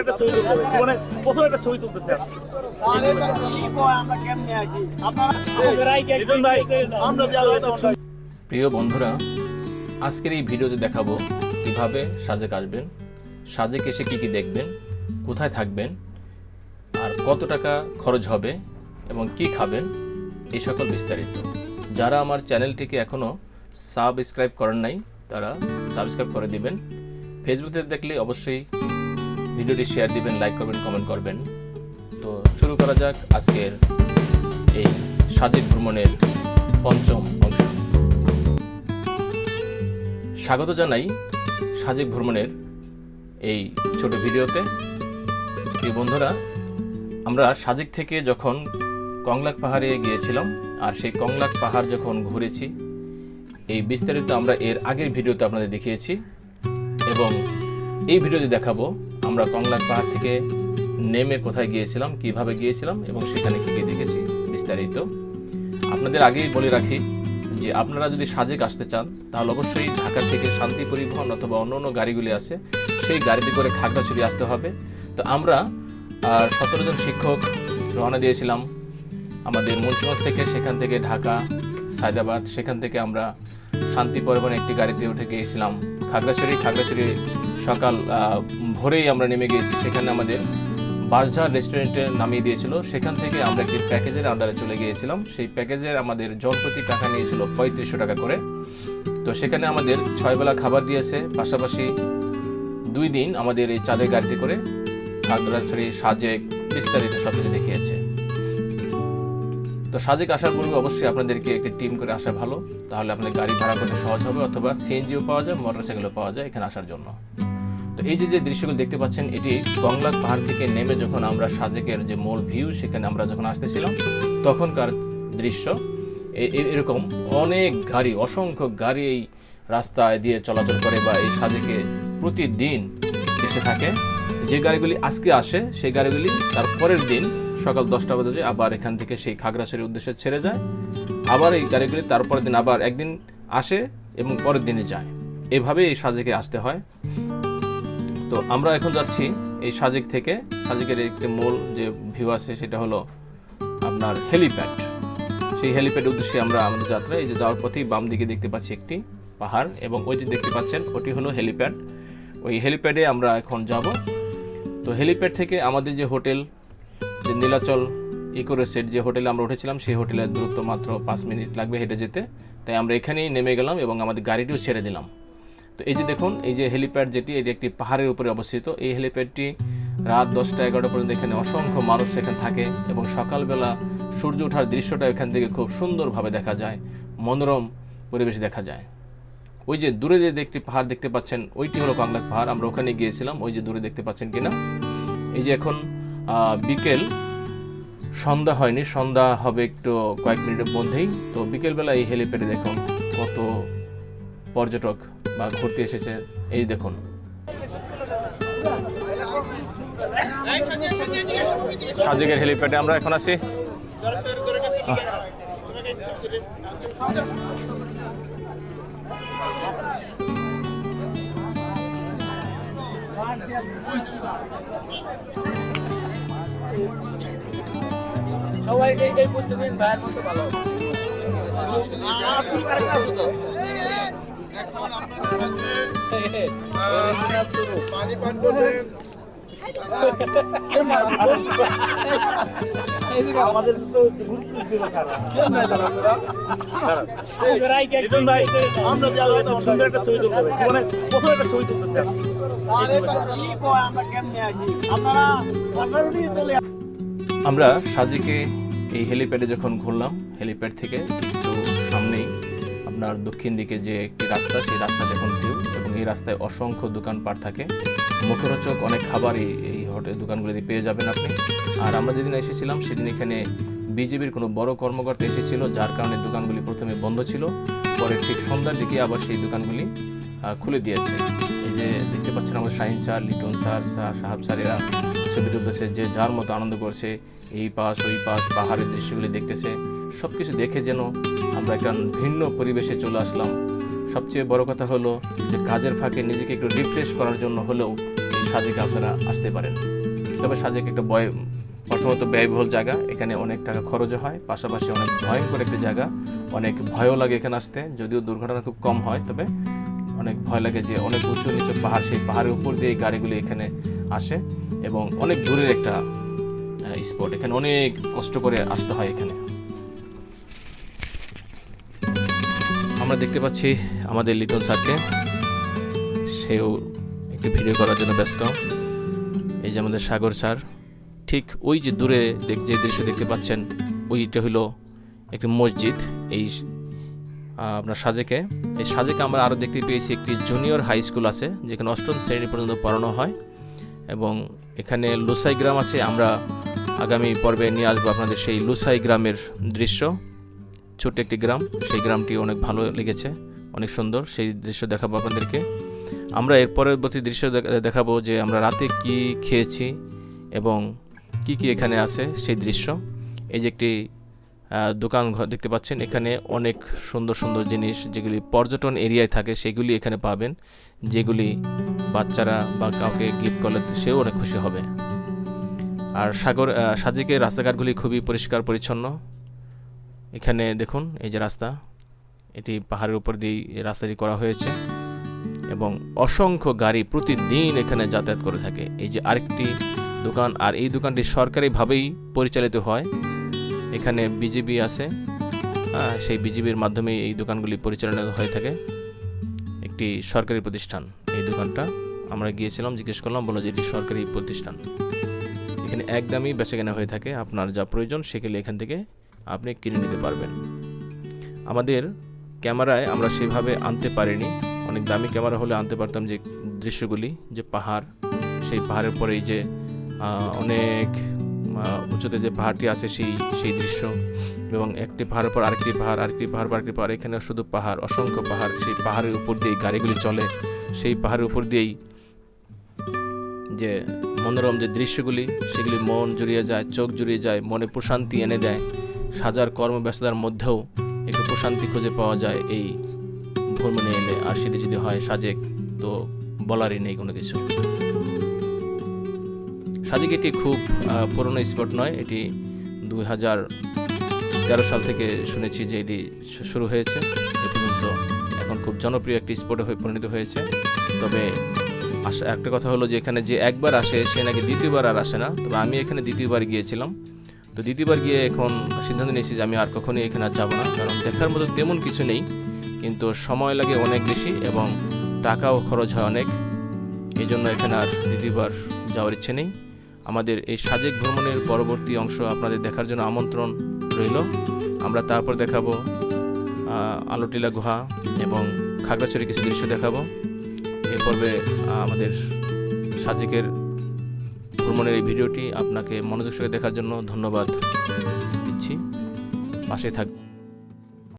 একটা ছবি তুলতে হবে প্রথম একটা ছবি তুলতেছে আজকে প্রিয় বন্ধুরা আজকের এই ভিডিওতে দেখাবো কীভাবে সাজেক আসবেন সাজেক এসে কি কি দেখবেন কোথায় থাকবেন আর কত টাকা খরচ হবে এবং কি খাবেন এই সকল বিস্তারিত। যারা আমার চ্যানেলটিকে এখনও সাবস্ক্রাইব করেন নাই তারা সাবস্ক্রাইব করে দিবেন। ফেসবুকে দেখলে অবশ্যই ভিডিওটি শেয়ার দিবেন লাইক করবেন কমেন্ট করবেন। তো শুরু করা যাক আজকের এই সাজেক ভ্রমণের পঞ্চম অংশ। স্বাগত জানাই সাজেক ভ্রমণের এই ছোট ভিডিওতে। প্রিয় বন্ধুরা, আমরা সাজেক থেকে যখন কংলাক পাহাড়ে গিয়েছিলাম, আর সেই কংলাক পাহাড় যখন ঘুরেছি, এই বিস্তারিত আমরা এর আগের ভিডিওতে আপনাদের দেখিয়েছি। এবং এই ভিডিওতে দেখাবো আমরা কংলাক পাহাড় থেকে নেমে কোথায় গিয়েছিলাম, কীভাবে গিয়েছিলাম এবং সেখানে কী কী দেখেছি বিস্তারিত আপনাদের আগেই বলে রাখি যে আপনারা যদি সাজেক আসতে চান, তাহলে অবশ্যই ঢাকা থেকে শান্তি পরিবহন অথবা অন্য অন্য গাড়িগুলি আছে, সেই গাড়িতে করে খাগড়াছড়ি আসতে হবে। তো আমরা সতেরো জন শিক্ষক রওনা দিয়েছিলাম আমাদের মুন্সিগঞ্জ থেকে, সেখান থেকে ঢাকা, সায়দাবাদ, সেখান থেকে আমরা শান্তি পরিবহন একটি গাড়িতে উঠে গিয়েছিলাম। খাগড়াছড়ি খাগড়াছড়ি সকাল ভোরেই আমরা নেমে গিয়েছি। সেখানে আমাদের বাসঝাড় রেস্টুরেন্টে নামিয়ে দিয়েছিল। সেখান থেকে আমরা একটি প্যাকেজের আন্ডারে চলে গিয়েছিলাম। সেই প্যাকেজের আমাদের জন প্রতি টাকা নিয়েছিল পঁয়ত্রিশশো টাকা করে। তো সেখানে আমাদের ছয় বেলা খাবার দিয়েছে। পাশাপাশি দুই দিন আমাদের এই চাঁদের গাড়িতে করে খাগড়াছড়ি, সাজেক বিস্তারিত সব কিছু দেখিয়েছে। তো সাজেক আসার পূর্বে অবশ্যই আপনাদেরকে একটি টিম করে আসা ভালো। তাহলে আপনাদের গাড়ি ভাড়া করতে সহজ হবে, অথবা সিএনজিও পাওয়া যায়, মোটরসাইকেলও পাওয়া যায় এখানে আসার জন্য। এই যে যে দৃশ্যগুলো দেখতে পাচ্ছেন, এটি গংলাক পাহাড় থেকে নেমে যখন আমরা সাজেকের যে মূল ভিউ সেখানে আমরা যখন আসতেছিলাম, তখনকার দৃশ্য এরকম অনেক গাড়ি, অসংখ্য গাড়ি এই রাস্তায় দিয়ে চলাচল করে বা এই সাজেকে প্রতিদিন এসে থাকে। যে গাড়িগুলি আজকে আসে, সেই গাড়িগুলি তার পরের দিন সকাল দশটা বাজে আবার এখান থেকে সেই খাগড়াছড়ির উদ্দেশ্যে ছেড়ে যায়। আবার এই গাড়িগুলি তারপরের দিন আবার একদিন আসে এবং পরের দিনে যায়। এভাবে এই সাজেকে আসতে হয়। তো আমরা এখন যাচ্ছি এই সাজেক থেকে। সাজেকের একটি মূল যে ভিউ আছে, সেটা হলো আপনার হেলিপ্যাড সেই হেলিপ্যাড উদ্দেশ্যে আমরা আমাদের যাত্রা, এই যে যাওয়ার পথেই বাম দিকে দেখতে পাচ্ছি একটি পাহাড় এবং ওই যে দেখতে পাচ্ছেন, ওটি হলো হেলিপ্যাড ওই হেলিপ্যাডে আমরা এখন যাব। তো হেলিপ্যাড থেকে আমাদের যে হোটেল, যে নীলাচল ইকো রেসেট, যে হোটেলে আমরা উঠেছিলাম, সেই হোটেলের দূরত্ব মাত্র পাঁচ মিনিট লাগবে হেঁটে যেতে। তাই আমরা এখানেই নেমে গেলাম এবং আমাদের গাড়িটিও ছেড়ে দিলাম। তো এই যে দেখুন, এই যে হেলিপ্যাড যেটি, এটি একটি পাহাড়ের উপরে অবস্থিত। এই হেলিপ্যাডটি রাত দশটা এগারোটা পর্যন্ত এখানে অসংখ্য মানুষ সেখানে থাকে এবং সকালবেলা সূর্য ওঠার দৃশ্যটা এখান থেকে খুব সুন্দরভাবে দেখা যায়, মনোরম পরিবেশ দেখা যায়। ওই যে দূরে যে একটি পাহাড় দেখতে পাচ্ছেন, ওইটি হলো কাংলাক পাহাড়। আমরা ওখানে গিয়েছিলাম, ওই যে দূরে দেখতে পাচ্ছেন কিনা? এই যে এখন বিকেল, সন্ধ্যা হয়নি, সন্ধ্যা হবে একটু কয়েক মিনিটের মধ্যেই। তো বিকেলবেলা এই হেলিপ্যাডে দেখুন কত পর্যটক বা ঘুরতে এসেছে। এই দেখুন। সাজেকের হেলিপ্যাডে আমরা এখন আছি। সবাই এই ভাইয়ের মতো ভালো। পানি পান করবেন। আমাদের আমরা যে আলোচনা সুন্দর একটা ছবি তুলতে জীবনে প্রথম একটা ছবি তুলতেছে আমরা সাজেকে এই হেলিপ্যাডে যখন ঘুরলাম হেলিপ্যাড থেকে আপনার দক্ষিণ দিকে যে একটি রাস্তা, সেই রাস্তা যখন ভিউ এবং এই রাস্তায় অসংখ্য দোকানপাট থাকে। মুখরোচক অনেক খাবারই এই হোটেল দোকানগুলিতে পেয়ে যাবেন আপনি। আর আমরা যেদিন এসেছিলাম, সেদিন এখানে বিজেপির কোনো বড় কর্মকর্তা এসেছিল, যার কারণে দোকানগুলি প্রথমে বন্ধ ছিল। পরে ঠিক সন্ধ্যার দিকে আবার সেই দোকানগুলি খুলে দিয়েছে। এই যে দেখতে পাচ্ছেন আমার Shahin sir, Liton sir sir সাহাব স্যারেরা ছবি তুলতেছে, যে যার মতো আনন্দ করছে। এই পাশ, ওই পাশ, পাহাড়ের দৃশ্যগুলি দেখতেছে। সব কিছু দেখে যেন আমরা একটা ভিন্ন পরিবেশে চলে আসলাম। সবচেয়ে বড় কথা হলো যে কাজের ফাঁকে নিজেকে একটু রিফ্রেশ করার জন্য হলেও সাজেকে আপনারা আসতে পারেন। তবে সাজেক একটা বয় প্রথমত ব্যয়বহুল জায়গা, এখানে অনেক টাকা খরচ হয়, পাশাপাশি অনেক ভয়ঙ্কর একটা জায়গা, অনেক ভয়ও লাগে এখানে আসতে, যদিও দুর্ঘটনা খুব কম হয়, তবে অনেক ভয় লাগে যে অনেক উঁচু নিচু পাহাড়, সেই পাহাড়ের উপর দিয়ে গাড়িগুলি এখানে আসে এবং অনেক দূরের একটা স্পট এখানে অনেক কষ্ট করে আসতে হয় এখানে। আমরা দেখতে পাচ্ছি আমাদের লিটন স্যারকে সেও একটি ভিডিও করার জন্য ব্যস্ত। এই যে আমাদের সাগর স্যার, ঠিক ওই যে দূরে যে দৃশ্য দেখতে পাচ্ছেন, ওইটা হলো একটি মসজিদ। এই আপনার সাজেকে। এই সাজেকে আমরা আরও দেখতে পেয়েছি একটি জুনিয়র হাই স্কুল আছে, যেখানে অষ্টম শ্রেণি পর্যন্ত পড়ানো হয়। এবং এখানে লুসাই গ্রাম আছে, আমরা আগামী পর্বে নিয়ে আসব আপনাদের সেই লুসাই গ্রামের দৃশ্য। ছোট্ট একটি গ্রাম। সেই গ্রামটি অনেক ভালো লেগেছে, অনেক সুন্দর। সেই দৃশ্য দেখাবো আপনাদেরকে। আমরা এর পরবর্তী দৃশ্য দেখাবো যে আমরা রাতে কি খেয়েছি এবং কি কি এখানে আছে সেই দৃশ্য। এই যে একটি দোকান ঘর দেখতে পাচ্ছেন, এখানে অনেক সুন্দর সুন্দর জিনিস যেগুলি পর্যটন এরিয়ায় থাকে, সেগুলি এখানে পাবেন। যেগুলি বাচ্চারা বা কাউকে গিফট করলে সেও অনেক খুশি হবে। আর সাগর সাজেকের রাস্তাঘাটগুলি খুবই পরিষ্কার, পরিচ্ছন্ন। এখানে দেখুন, এই যে রাস্তা, এটি পাহাড়ের উপর দিয়ে রাস্তাটি করা হয়েছে এবং অসংখ্য গাড়ি প্রতিদিন এখানে যাতায়াত করে থাকে। এই যে আরেকটি দোকান, আর এই দোকানটি সরকারিভাবেই পরিচালিত হয়। এখানে বিজিবি আছে সেই বিজিবির মাধ্যমেই এই দোকানগুলি পরিচালনা হয়ে থাকে। একটি সরকারি প্রতিষ্ঠান, এই দোকানটা। আমরা গিয়েছিলাম, জিজ্ঞেস করলাম বলো যে এটি সরকারি প্রতিষ্ঠান। এখানে একদমই বেচা কেনা হয়ে থাকে, আপনার যা প্রয়োজন সেগুলি এখান থেকে আপনি কিনে নিতে পারবেন। আমাদের ক্যামেরায় আমরা সেভাবে আনতে পারিনি। অনেক দামি ক্যামেরা হলে আনতে পারতাম যে দৃশ্যগুলি, যে পাহাড়, সেই পাহাড়ের পরে এই যে অনেক উঁচুতে যে পাহাড়টি আছে সেই সেই দৃশ্য এবং একটি পাহাড়ের পর আরেকটি পাহাড় আরেকটি পাহাড় পর আরেকটি পাহাড়, এখানে শুধু পাহাড়, অসংখ্য পাহাড়, সেই পাহাড়ের উপর দিয়েই গাড়িগুলি চলে। সেই পাহাড়ের উপর দিয়েই যে মনোরম যে দৃশ্যগুলি, সেগুলি মন জুড়িয়ে যায়, চোখ জুড়িয়ে যায়, মনে প্রশান্তি এনে দেয়। সাজার কর্মব্যস্ততার মধ্যেও একটু প্রশান্তি খুঁজে পাওয়া যায় এই ভ্রমণে এলে। আর সেটি যদি হয় সাজেক, তো বলারই নেই কোনো কিছু। সাজেক এটি খুব পুরনো স্পট নয়, এটি দুই হাজার তেরো সাল থেকে শুনেছি যে এটি শুরু হয়েছে। এ পর্যন্ত এখন খুব জনপ্রিয় একটি স্পটে হয়ে পরিণত হয়েছে। তবে আশা, একটা কথা হলো যে এখানে যে একবার আসে, সে নাকি দ্বিতীয়বার আর আসে না। তবে আমি এখানে দ্বিতীয়বার গিয়েছিলাম। তো দ্বিতীয়বার গিয়ে এখন সিদ্ধান্ত নিয়েছি যে আমি আর কখনোই এখানে আর যাব না, কারণ দেখার মতো তেমন কিছু নেই, কিন্তু সময় লাগে অনেক বেশি এবং টাকাও খরচ হয় অনেক। এই জন্য এখানে আর দ্বিতীয়বার যাওয়ার ইচ্ছে নেই। আমাদের এই সাজেক ভ্রমণের পরবর্তী অংশ আপনাদের দেখার জন্য আমন্ত্রণ রইল। আমরা তারপর দেখাবো আলোটিলা গুহা এবং খাগড়াছড়ি কিছু দৃশ্য দেখাবো। এই পর্বে আমাদের সাজেকের ভ্রমণের এই ভিডিওটি আপনাকে মনোযোগ সঙ্গে দেখার জন্য ধন্যবাদ দিচ্ছি। পাশে থাক